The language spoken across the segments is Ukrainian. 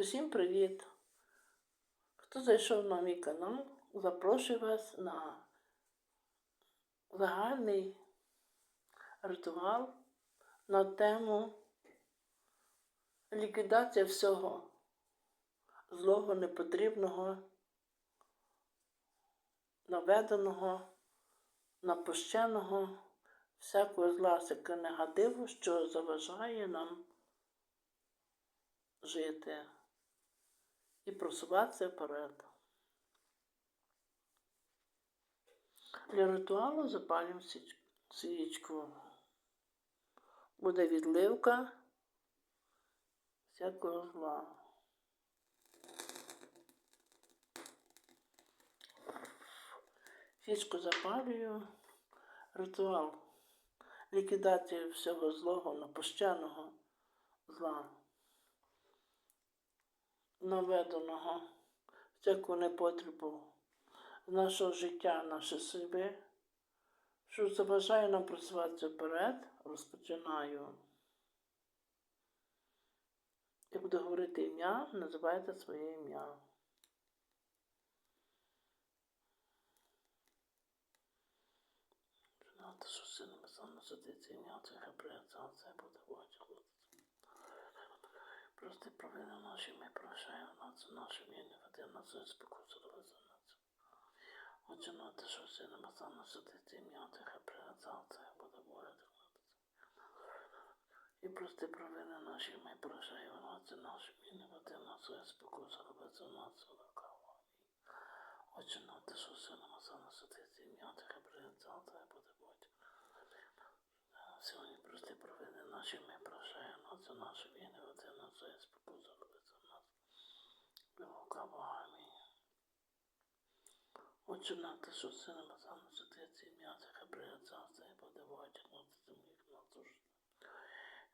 Усім привіт! Хто зайшов на мій канал, запрошую вас на загальний ритуал на тему ліквідація всього злого, непотрібного, наведеного, напущеного, всякого зла, всякого негативу, що заважає нам жити і просуватися вперед. Для ритуалу запалюємо свічку. Буде відливка всякого зла. Свічку запалюю. Ритуал. Ліквідація всього злого, напущеного зла наведеного всяку непотребу з нашого життя, наше себе, що заважає нам просуватися вперед, розпочинаю. Я буду говорити ім'я, називайте своє ім'я. Знати, що сильно саме садиться ім'я, це хапреця, це буде бачити. Прости провини наші, ми прощаємо нас, наші війни, веди нас і спокусу довези нас. Отже, на те, що все нема саме судити ім'я, тихе пригацав, це буде воля І прости провини наші, ми прощаємо нас, і наші війни, веди нас і спокусу довези нас, великого. Отже, на те, що все нема саме судити ім'я, тихе пригацав, це буде воля. Сьогодні прости провини наші, ми прощаємо нас, і наші війни, веди нас і нас. Великого. Амінь. Отже, на те, що сина Базану святиці ім'я Тихе Бригаця, це і подивають на землі на душу.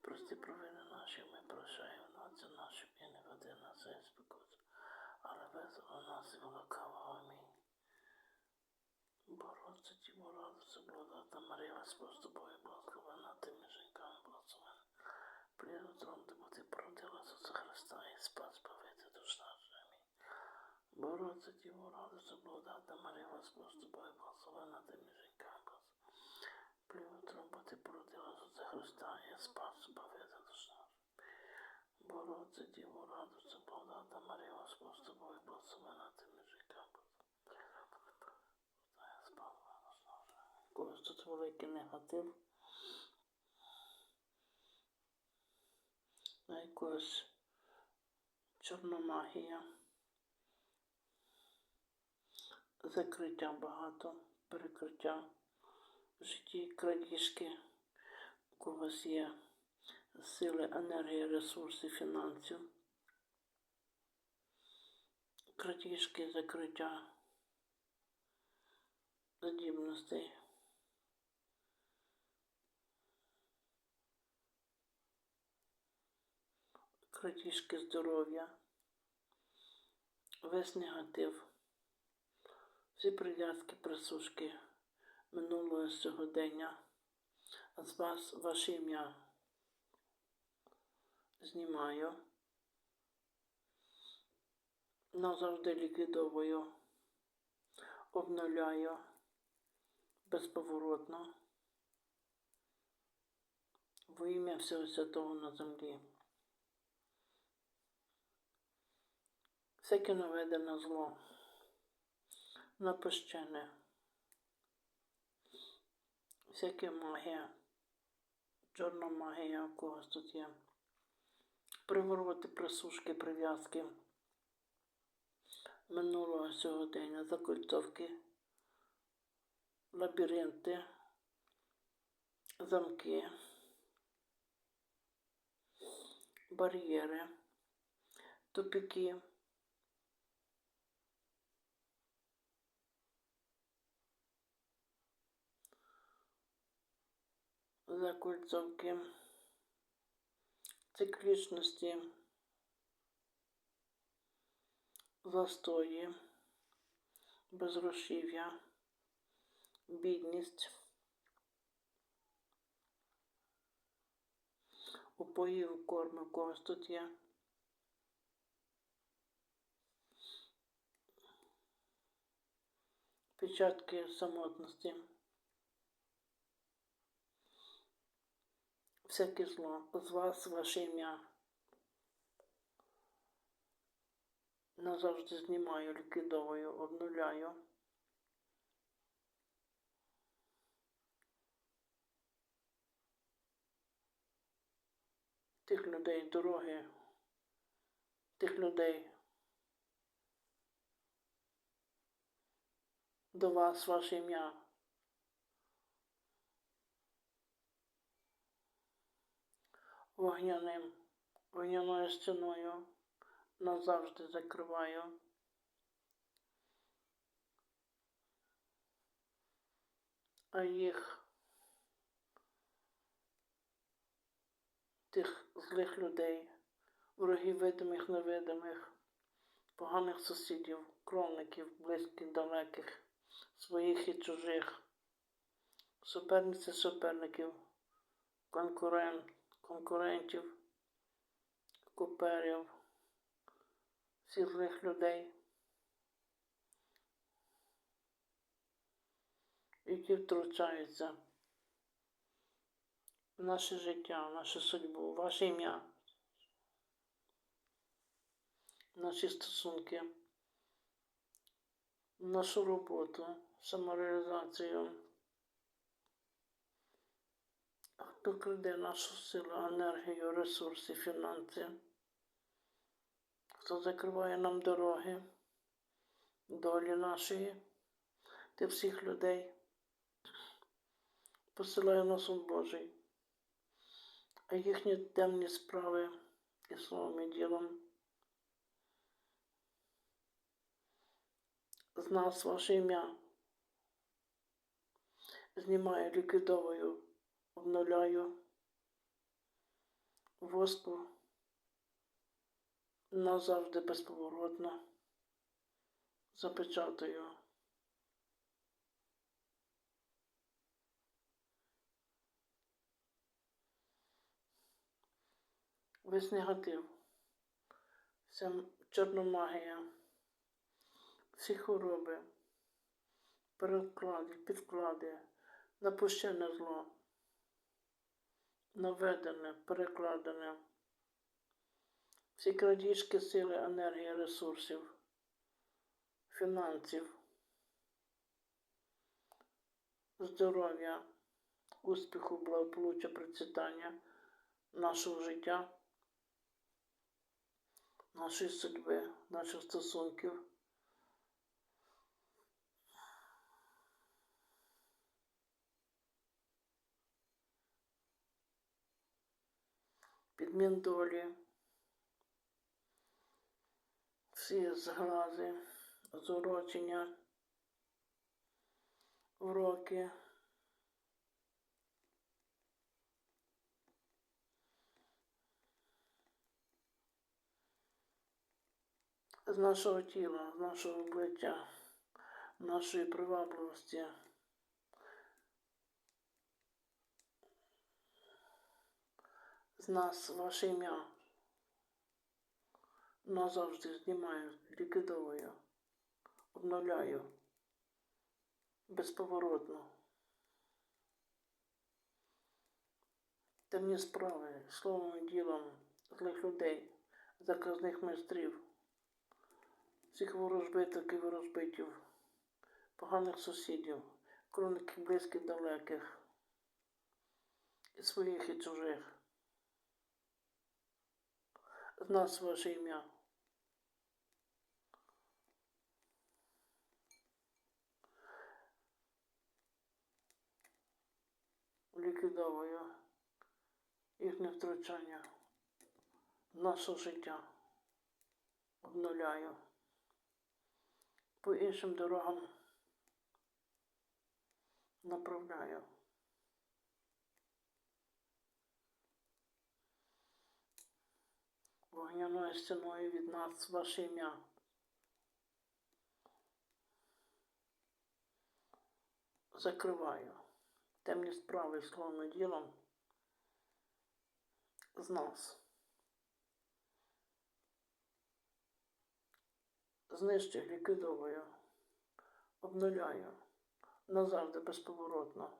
Прості провини наші, ми прощаємо нас, і наші вини веди нас і спекуть, але весело нас і. Амінь. Бороться ті радуйся, благодата Марія, з тобою, благословена тими жінками, благословена. Пліну трон, де ти породила Ісуса Христа і спас повити душ наша. Амінь. Бороться ті радуйся, благодата Марія, Господь з тобою, благословена тими жінками. Пліну трон, бо ти породила Ісуса Христа і спас повити душ наша. Бороться ті радуйся, благодата Марія, Господь з тобою, благословена тими жінками. Когось тут великий негатив. На якогось чорна магія. Закриття багато, перекриття в житті, крадіжки. У когось є сили, енергії, ресурси, фінансів. Крадіжки, закриття здібностей. Крадіжки здоров'я, весь негатив, всі прив'язки, присушки минулого сьогодення, з вас ваше ім'я знімаю, назавжди ліквідовую, обновляю безповоротно. Во ім'я всього святого на землі. Всяке наведене зло, напущене, всяке магія, чорна магія у когось тут є. Привороти, присушки, прив'язки минулого сьогодення, закольцовки, лабіринти, замки, бар'єри, тупики. закольцовки циклічності, застої, безгрошів'я, бідність, упоїв кормив когось тут є. Печатки самотності. Всяке зло з вас, ваше ім'я. Назавжди знімаю, ліквідовую, обнуляю. Тих людей дороги, тих людей до вас, ваше ім'я. Вогняним, вогняною стіною назавжди закриваю. А їх тих злих людей, ворогів видимих, невидимих, поганих сусідів, кровників, близьких, далеких, своїх і чужих, суперниці суперників, конкурент, конкурентів, куперів, всіх злих людей, які втручаються в наше життя, в нашу судьбу, в ваше ім'я, в наші стосунки, в нашу роботу, самореалізацію. Хто краде нашу силу, енергію, ресурси, фінанси, хто закриває нам дороги, долі нашої, ти всіх людей посилає на суд Божий, а їхні темні справи і словом і ділом. З нас ваше ім'я. Знімаю, ліквідовую, обновляю воску назавжди безповоротно запечатаю. Весь негатив, вся чорна магія, всі хвороби, переклади, підклади, напущене зло, наведене, перекладене, всі крадіжки сили, енергії, ресурсів, фінансів, здоров'я, успіху, благополуччя, процвітання нашого життя нашої судьби, наших стосунків. Підмін долі, всі зглази, зурочення, уроки. з нашого тіла, з нашого обличчя, нашої привабливості. З нас ваше ім'я назавжди знімаю, ліквідовую, обновляю безповоротно. Темні справи, словом і ділом злих людей, заказних майстрів всіх ворожбиток і ворожбитів, поганих сусідів, кроників близьких далеких, і своїх і чужих. Нас ваше ім'я. Ліквідовую їхнє втручання в наше життя. Обновляю по іншим дорогам направляю. Вогняною стіною від нас ваше ім'я. Закриваю темні справи словом і ділом з нас. знищую, ліквідовую, обнуляю. Назавжди безповоротно.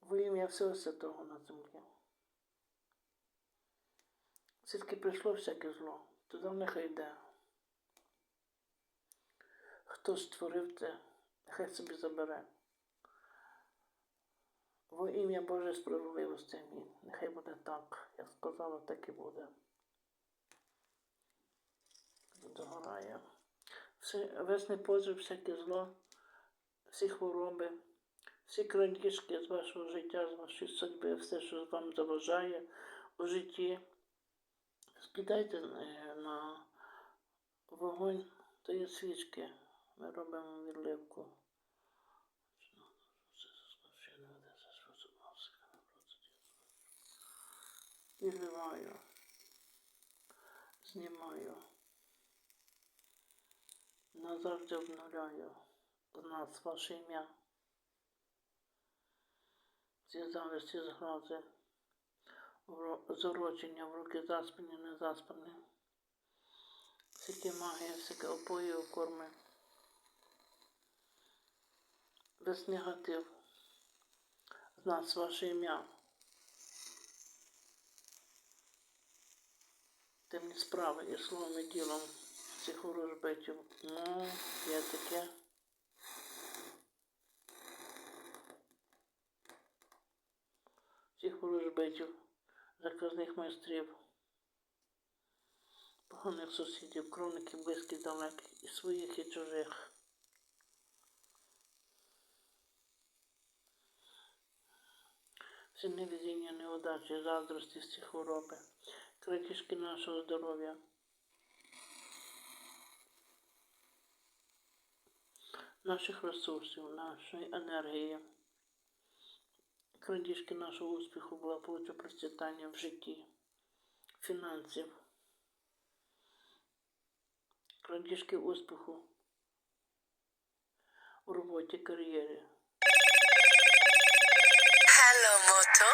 Во ім'я всього святого на землі. Звідки прийшло всяке зло, туди нехай йде. Хто створив це, нехай собі забере. Во ім'я Божої справедливості, амінь. Нехай буде так. Я сказала, так і буде. Догорає. Все, весь непозвір, всяке зло, всі хвороби, всі крадіжки з вашого життя, з вашої судьби, все, що вам заважає у житті, скидайте е, на вогонь тої свічки. Ми робимо відливку. Відливаю, знімаю, назавжди обновляю з нас ваше ім'я. Зв'язали всі згрази, зорочення в руки заспані, не заспані. Всякі магія, всяке опої, окорми. Весь негатив. З нас ваше ім'я. Темні справи і словом і ділом цих ворожбитів. Ну, є таке. Цих ворожбитів, заказних майстрів, поганих сусідів, кровників близьких далеких, і своїх, і чужих. Всі невезіння, неудачі, заздрості, всі хвороби, крадіжки нашого здоров'я. Наших ресурсів, нашої енергії, крадіжки нашого успіху, благополуччя, процвітання в житті, фінансів, крадіжки успіху у роботі, кар'єрі. Hello, Moto.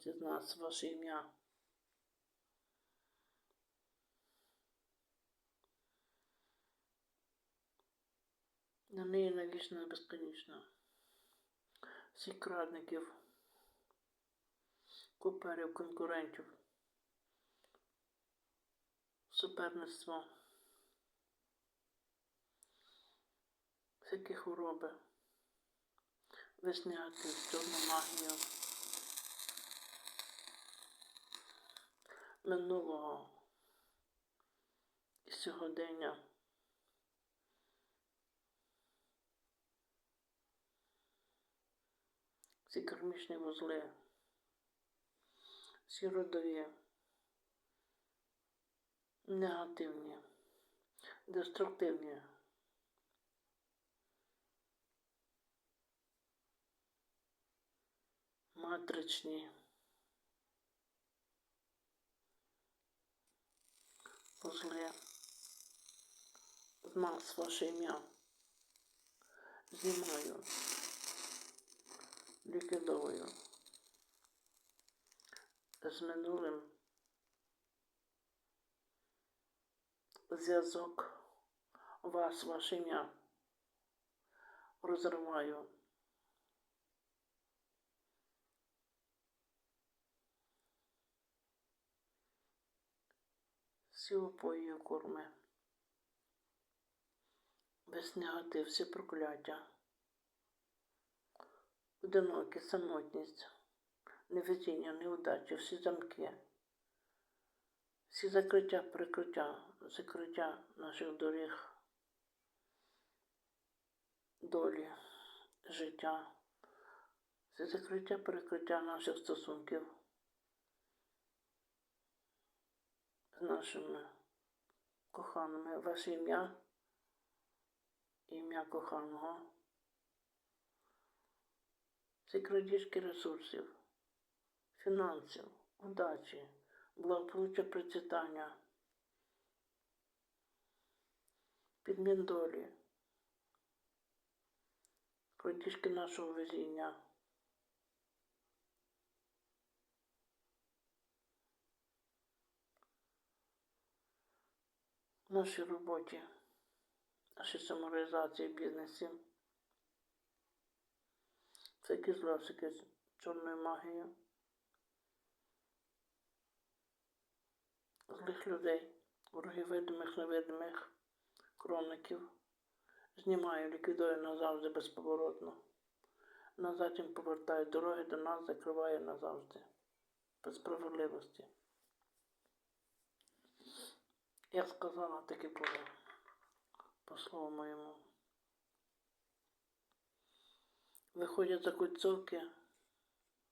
Справедливості з нас, ваше ім'я. На неї навічно безконечно. Всіх крадників, куперів, конкурентів, суперництво, всякі хвороби, весь негатив, чорну магію. Минулого і сьогодення. Всі кармічні вузли, всі родові, негативні, деструктивні. Матричні. Позле. З нас ваше ім'я. Знімаю. Ліквідовую. З минулим зв'язок вас, ваше ім'я. Розриваю. Всі опої корми. Весь негатив, всі прокляття, одинокість, самотність, невезіння, неудачі, всі замки, всі закриття, прикриття, закриття наших доріг, долі, життя, всі закриття, перекриття наших стосунків. з нашими коханими. Ваше ім'я, ім'я коханого. Всі крадіжки ресурсів, фінансів, удачі, благополуччя процвітання, підмін долі, крадіжки нашого везіння. Нашій роботі, нашій самореалізації бізнесі. Всякі зла, всяке з чорною магією. Злих людей, ворогів видимих, невидимих, кровників. Знімаю, ліквідую назавжди безповоротно. Назад їм повертаю дороги до нас, закриваю назавжди. Без справедливості. Як сказала, так і. По слову моєму. Виходять за кольцовки.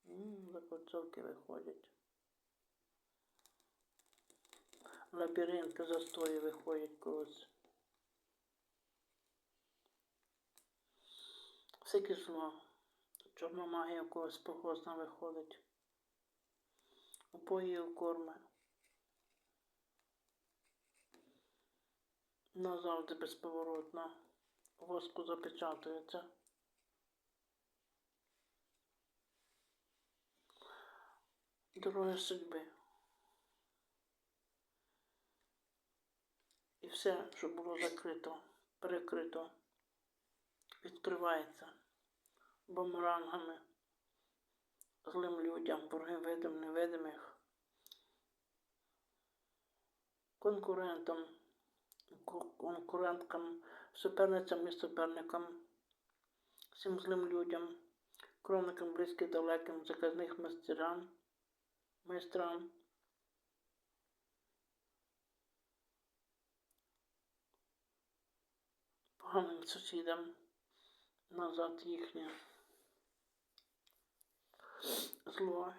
М, За кольцовки виходять. Лабіринти застої виходять когось. Всяке зло. Чорна магія у когось погозна виходить. Упої у корми. Назавжди безповоротно. Воску запечатується. Дороги судьби. І все, що було закрито, перекрито, відкривається бумерангами, злим людям, борги видим, невидимих, конкурентам, ку- конкуренткам, суперницям і суперникам, всім злим людям, кровникам близьким, далеким, заказних майстерам, майстрам. Поганим сусідам назад їхнє зло,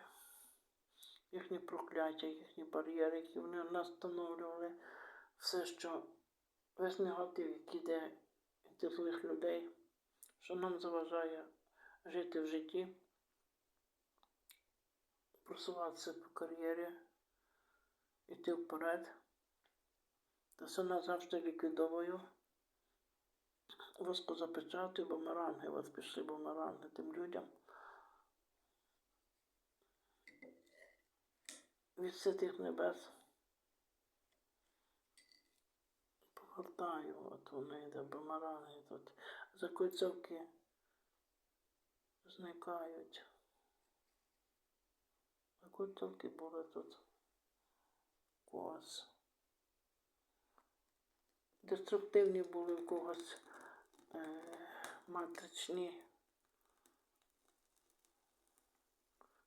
їхні прокляття, їхні бар'єри, які вони настановлювали, все, що весь негатив, який йде від злих людей, що нам заважає жити в житті, просуватися по кар'єрі, йти вперед. Та все назавжди ліквідовую. Воску запечатую, бумеранги, от пішли бумеранги тим людям. Від святих небес. Повертаю, от вони йде бумеранги тут. Закольцовки зникають. Закольцовки були тут. Когось. Деструктивні були в когось е, матричні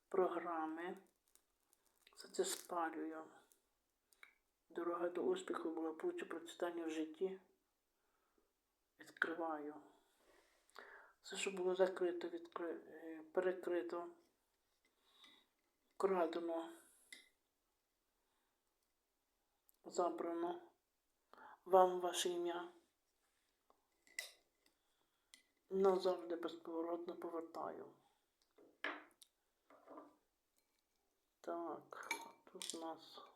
програми. Все це спалюю. Дорога до успіху була пуче процвітання в житті. Відкриваю. Все, що було закрито, відкри... е, перекрито, крадено, забрано. Вам ваше ім'я. Назавжди безповоротно повертаю. Так, тут у нас.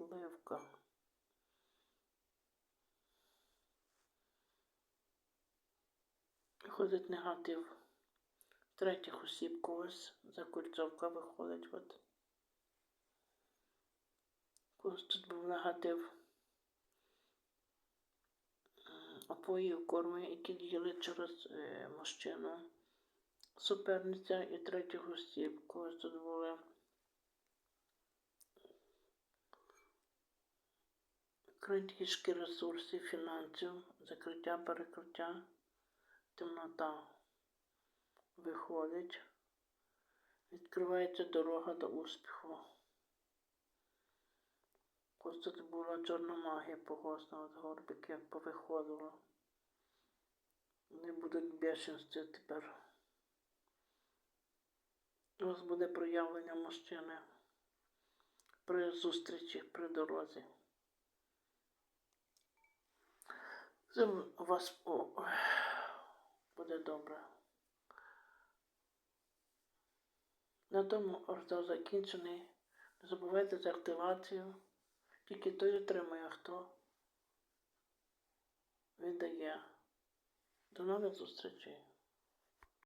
Відливка. Ходить негатив третіх осіб когось. Закольцовка виходить. От. Ось тут був негатив. Опоїв корми, які діяли через е, мужчину. Суперниця і третіх осіб. Когось тут були. Крадіжки ресурсів, фінансів, закриття, перекриття, темнота виходить. Відкривається дорога до успіху. Ось тут була чорна магія погосна от горбики, як повиходило. Вони будуть в бешенстві тепер. У вас буде проявлення мужчини при зустрічі, при дорозі. Це у вас о, буде добре. На тому розділ закінчений. Не забувайте за активацію Тільки той отримує, хто віддає. До нових зустрічей.